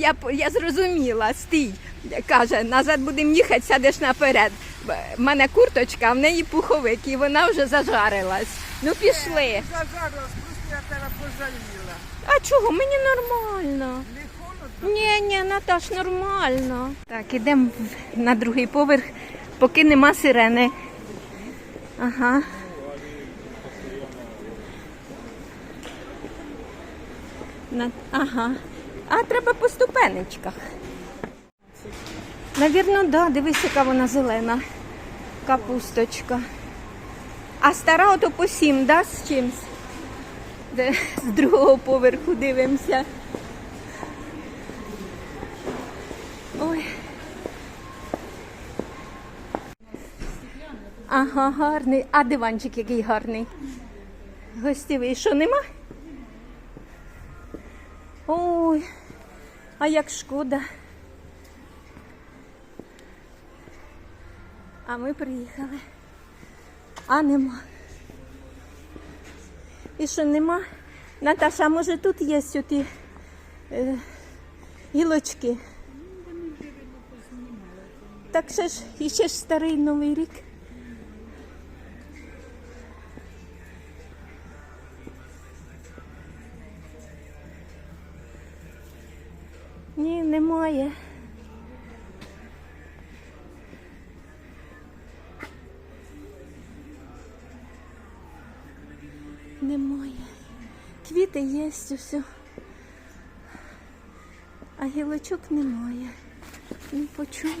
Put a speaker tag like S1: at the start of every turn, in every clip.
S1: я, я зрозуміла, стій. Каже, назад будемо їхати, сядеш наперед. В мене курточка, а в неї пуховик, і вона вже зажарилась. Ну пішли.
S2: Зажарилась, просто я тебе пожаліла.
S1: А чого? Мені нормально.
S2: Не холодно?
S1: Ні, ні, Наташ, нормально. Так, ідемо на другий поверх, поки нема сирени. Ага. Ага. А треба по ступенечках. Навірно, да, дивись, яка вона зелена. Капусточка. А стара ото по сім, да, з чимсь? Де з другого поверху дивимося. Ой. Ага, гарний. А диванчик який гарний. Гостєвий. Що нема? Ой, а як шкода. А ми приїхали. А нема. І що нема? Наташа, а може тут є оті е, гілочки? Так ще ж і ще ж старий новий рік. Ні, немає. Немає. Квіти є усе. А гілочок немає. Ні по чому.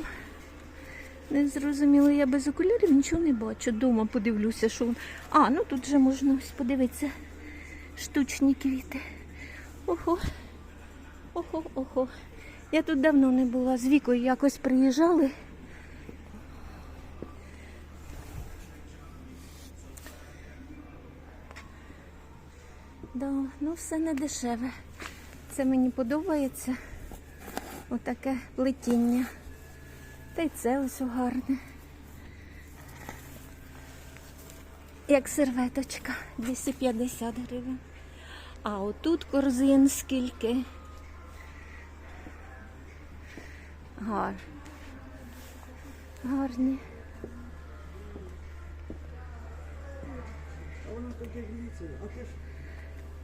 S1: Не зрозуміло, я без окулярів нічого не бачу. Дома подивлюся, що. вон- А, ну тут вже можна ось подивитися. Штучні квіти. Ого. Ого, ого. Я тут давно не була. З вікою якось приїжджали. Да, ну все не дешеве. Це мені подобається. Отаке плетіння. Та й це ось гарне. Як серветочка, 250 гривень. А отут корзин скільки. Гар.
S2: Ж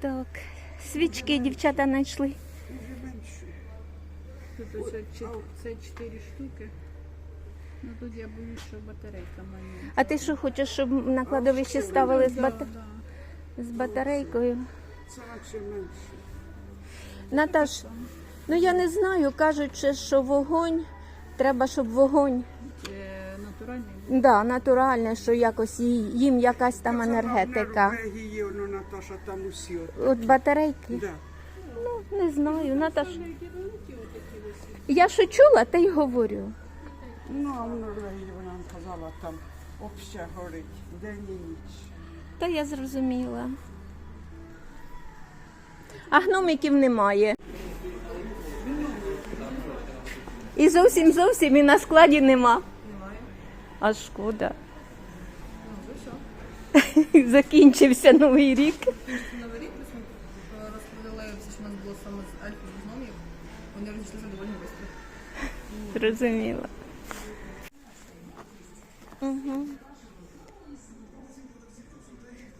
S1: Так. Свічки дівчата знайшли.
S3: Тут ось чот- це 4 штуки. Ну тут я боюсь, що батарейка має.
S1: А ти що хочеш, щоб на кладовищі ставили з, бата... з батарейкою?
S2: Це менше.
S1: Наташ, ну я не знаю, кажуть, що вогонь, треба, щоб вогонь,
S3: натуральний.
S1: да, натуральне, що якось їй- їм якась там енергетика.
S2: Наташа, там усі. от.
S1: От батарейки,
S2: Да.
S1: ну не знаю, Наташ. Я що чула, та й говорю.
S2: Ну, а в Норвегії вона нам казала, там обще горить день і ніч.
S1: Та я зрозуміла. А гномиків немає. І зовсім зовсім і на складі нема.
S3: Немає.
S1: А шкода.
S3: Ну, що?
S1: Закінчився новий рік.
S3: Новий рік ми е, все, що у нас було саме з з гномів. Вони розійшлися доволі швидко.
S1: Зрозуміла. Угу.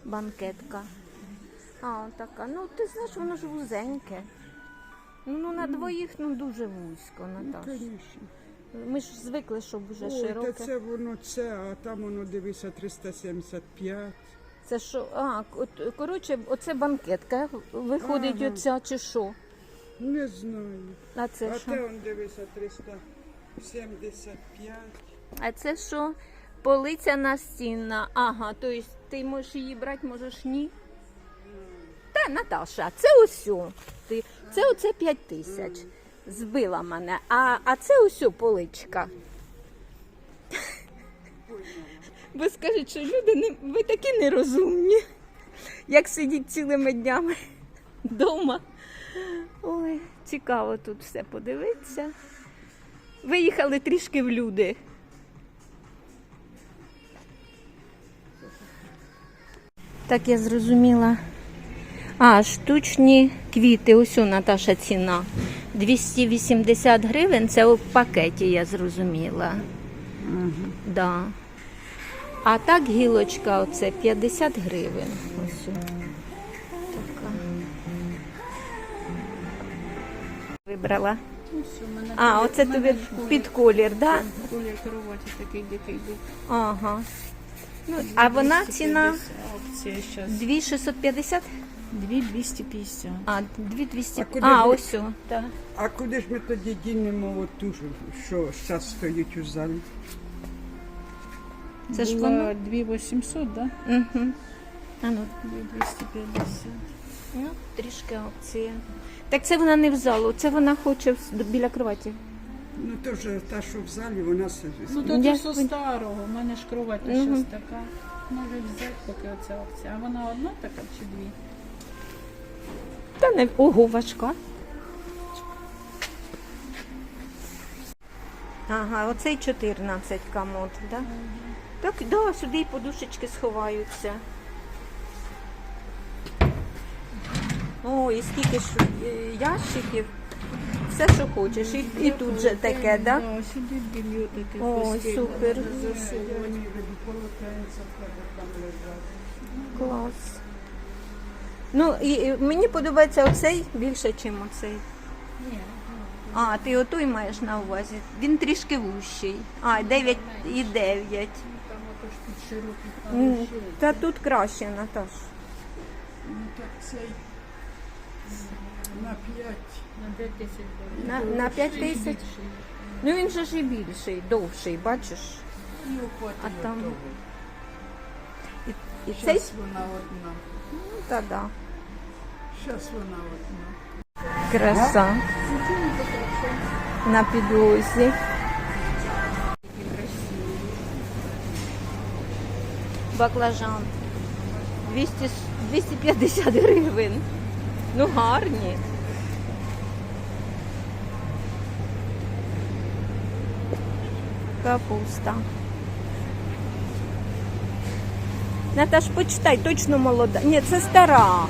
S1: Банкетка. А, така. Ну, ти знаєш, воно ж вузеньке. Ну, ну на двоїх ну дуже вузько, Наташ.
S2: Звісно.
S1: Ми ж звикли, щоб вже
S2: Ой, та
S1: широке.
S2: це воно це, а там воно дивися 375.
S1: Це що? А, от, коротше, оце банкетка. Виходить
S2: Ага.
S1: оця чи що?
S2: Не знаю.
S1: А це
S2: а
S1: що?
S2: те он дивися 375.
S1: А це що? Полиця настінна. Ага, тобто ти можеш її брати, можеш ні. Та, Наташа, це о. Ти, це оце 5 тисяч. Збила мене. А, а це о поличка. Бо скажуть, що люди не, ви такі нерозумні, як сидіть цілими днями вдома. Ой, цікаво тут все подивитися. Виїхали трішки в люди. Так я зрозуміла. А, штучні квіти, ось у Наташа ціна. 280 гривень, це у пакеті, я зрозуміла. Да. А так гілочка оце 50 гривень. Ось. Така. Вибрала. А, оце тобі під колір, так? Да?
S3: Колір кроваті такий дикий був.
S1: Ага. Ну, а вона ціна
S3: 250. Акція зараз.
S1: 2650?
S3: 2250.
S1: А, 2200.
S2: А куди
S1: А,
S2: ви-
S1: ось. о, Так.
S2: А куди ж ми тоді дінемо оту, що зараз стоїть у залі?
S1: Це ж
S3: Була
S1: воно?
S3: 2800, да?
S1: Угу. А ну,
S3: 2250.
S1: ну, трішки опція. Так це вона не в залу, це вона хоче в- біля кроваті.
S2: Ну то ж та, що в залі, вона с-
S3: Ну, то це зі старого, у мене ж кровать
S1: Мгм.
S3: щось така. Може взяти, поки оця акція. А вона одна така чи дві?
S1: Та не ого, важка. Ага, оцей 14 комод, да? Так, да, сюди і подушечки сховаються. О, і скільки ж е, ящиків. Все, що хочеш. І, і тут же таке, да?
S3: Да, сюди білье таке.
S1: Ой, супер. Клас. Ну, і, і мені подобається оцей більше, ніж оцей.
S3: Ні,
S1: А, ти отой маєш на увазі. Він трішки вущий. А, 9 і 9.
S3: там ото ж широкий
S1: М,
S3: хороший.
S1: Та тут краще, Наташ.
S2: Ну так цей на п'ять.
S3: На 5 тисяч доларів.
S1: На, на 5 тисяч. Ну він же ж і більший, довший, бачиш?
S2: І охватить
S1: А там-. І, і цей?
S2: Щас вона одна.
S1: Ну, та да.
S2: Щас вона одна.
S1: Краса. На підлозі. Баклажан. 200, 250 гривень. Ну гарні. Капуста. Наташ, почитай, точно молода. Ні, це стара.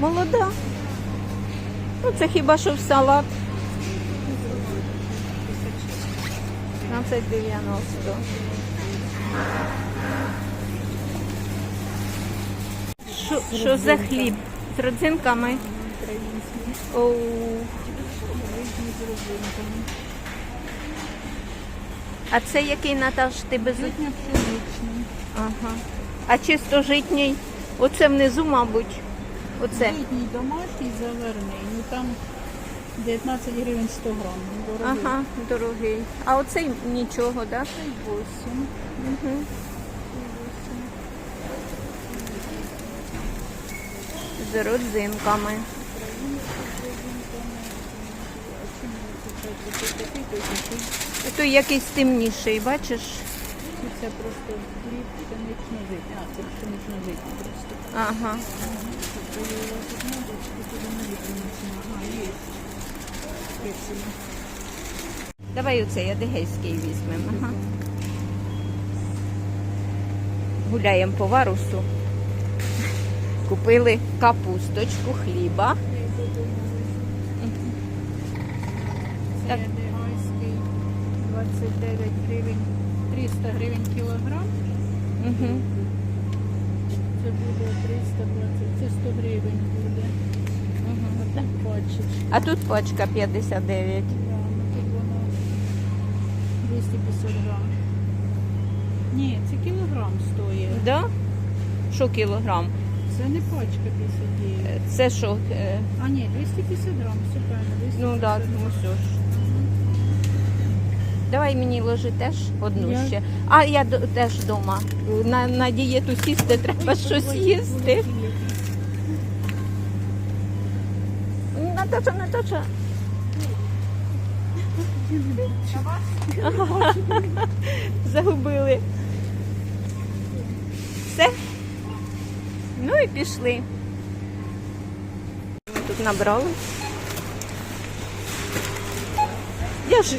S1: Молода. Ну, це хіба що в салат. 15,90. Що, що за хліб? З родзинками? Оу. А це який Наташ, ти без. Ага. А чисто житній? Оце внизу, мабуть. Оце.
S3: Житній домашній заварний. Ну там 19 гривень 100 грам. Дорогий.
S1: Ага, дорогий. А оцей нічого, так?
S3: Цей 8.
S1: Угу. З родзинками. Той якийсь темніший, бачиш?
S3: Це просто хліб пшенично житній. А, це пшенично житній просто.
S1: Ага.
S3: Коли у вас одна дочка, то вона вітамінна. Ага, є. Спеції.
S1: Давай оцей адигейський візьмемо. Ага. Гуляємо по варусу. Купили капусточку, хліба.
S3: Це
S1: Так.
S3: дегайський 29 гривень, 300 гривень кілограм.
S1: Угу.
S3: Це буде 320, це 100 гривень буде. Ага, так пачечка.
S1: А тут пачка 59.
S3: Да, ну тут воно 250 грам. Ні, це кілограм стоїть.
S1: Да? Що кілограм?
S3: Це не пачка 59.
S1: Е, Це що? е,
S3: А ні, 250 грам, все правильно. 250
S1: Ну так, ну все ж. Давай мені ложи теж одну
S3: Я-
S1: ще. А я д- теж вдома. На, на дієту сісти треба щось їсти. Наташа, Наташа. Загубили. Все? Ну і пішли. Ми тут набрали. Я ж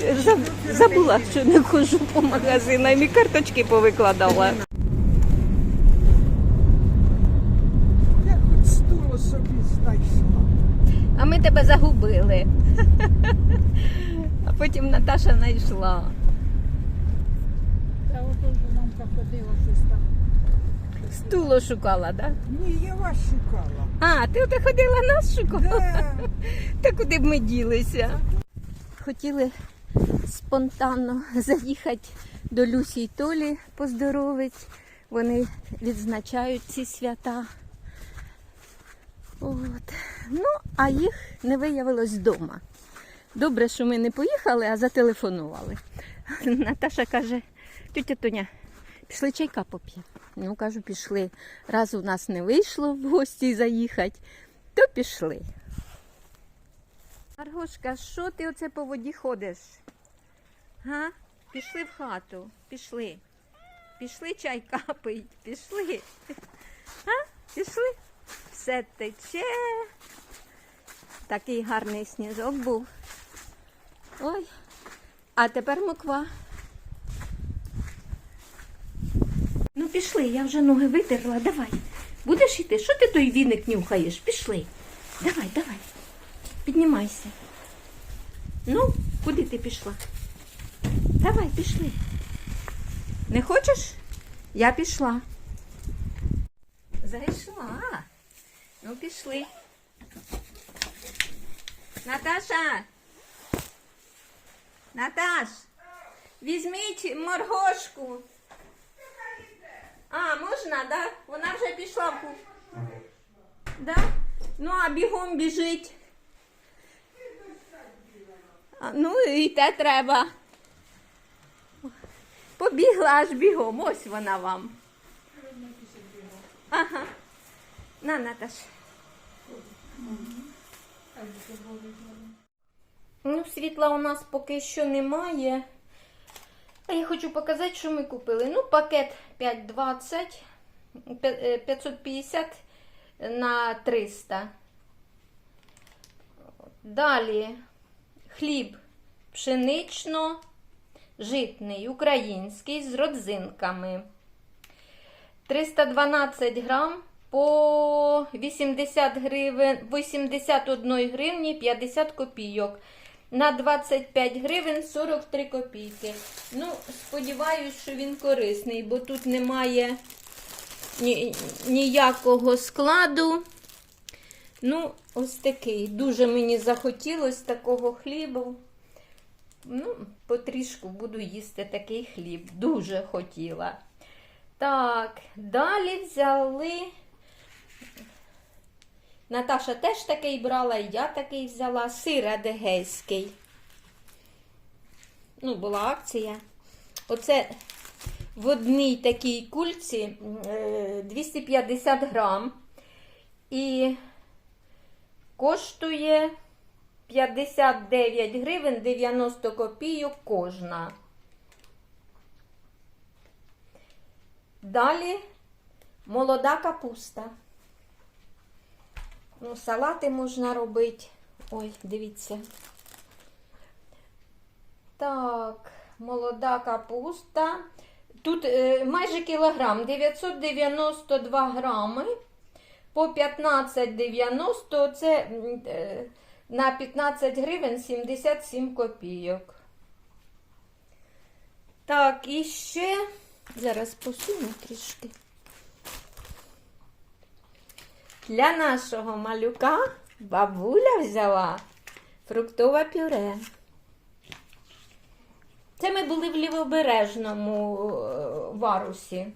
S1: забула, що не ходжу по магазинам і карточки повикладала.
S2: Я хоч стулу собі
S1: тебе загубили. А потім Наташа знайшла.
S2: Та ото ж мамка ходила щось там.
S1: Стуло шукала, так? Да?
S2: Ні, я вас шукала.
S1: А, ти оте ходила нас шукала?
S2: Да.
S1: Та куди б ми ділися? Хотіли спонтанно заїхати до Люсі і Толі поздоровить. Вони відзначають ці свята. От. Ну, а їх не виявилось вдома. Добре, що ми не поїхали, а зателефонували. Наташа каже, тетя Тоня, пішли чайка поп'ємо. Ну, кажу, пішли. Раз у нас не вийшло в гості заїхати, то пішли. Маргошка, що ти оце по воді ходиш? Га? Пішли в хату, пішли. Пішли чай капить, пішли. Га? Пішли? Все тече. Такий гарний сніжок був. Ой. А тепер моква. Ну пішли, я вже ноги витерла, давай. Будеш йти? Що ти той віник нюхаєш? Пішли. Давай, давай. Піднімайся. Ну, куди ти пішла? Давай, пішли. Не хочеш? Я пішла. Зайшла. Ну, пішли. Наташа. Наташ, візьміть моргошку. А, можна, да? Вона вже пішла в. Да? Ну, а бігом біжить. Ну, і те треба. Побігла аж бігом. Ось вона вам. Ага. На, Наташ. Ну, світла у нас поки що немає. А я хочу показати, що ми купили. Ну, пакет 5,20, е, 550 на 300. Далі хліб пшенично-житний, український з родзинками. 312 грам по 80 гривень, 81 гривні 50 копійок. На 25 гривень 43 копійки. Ну, сподіваюсь, що він корисний, бо тут немає ні- ніякого складу. Ну, ось такий. Дуже мені захотілося такого хлібу. Ну, потрішку буду їсти такий хліб. Дуже хотіла. Так, далі взяли. Наташа теж такий брала, і я такий взяла. Сир адегейський. Ну, була акція. Оце в одній такій кульці е, 250 грам. І коштує 59 гривень 90 копійок кожна. Далі молода капуста. Ну, салати можна робити. Ой, дивіться. Так, молода капуста. Тут е, майже кілограм, 992 грами по 15,90 це е, на 15 гривень 77 копійок. Так, і ще зараз посуну трішки. Для нашого малюка бабуля взяла фруктове пюре. Це ми були в лівобережному е, варусі.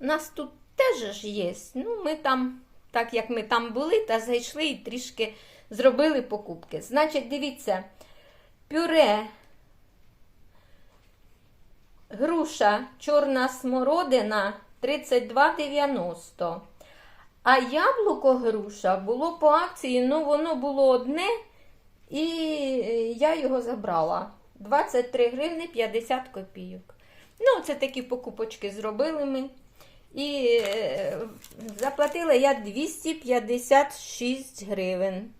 S1: У нас тут теж ж є. Ну, ми там, так як ми там були, та зайшли і трішки зробили покупки. Значить, дивіться, пюре, груша, чорна смородина 32,90. А яблуко груша було по акції, ну воно було одне, і е, я його забрала. 23 гривни 50 копійок. Ну, це такі покупочки зробили ми. І е, заплатила я 256 гривень.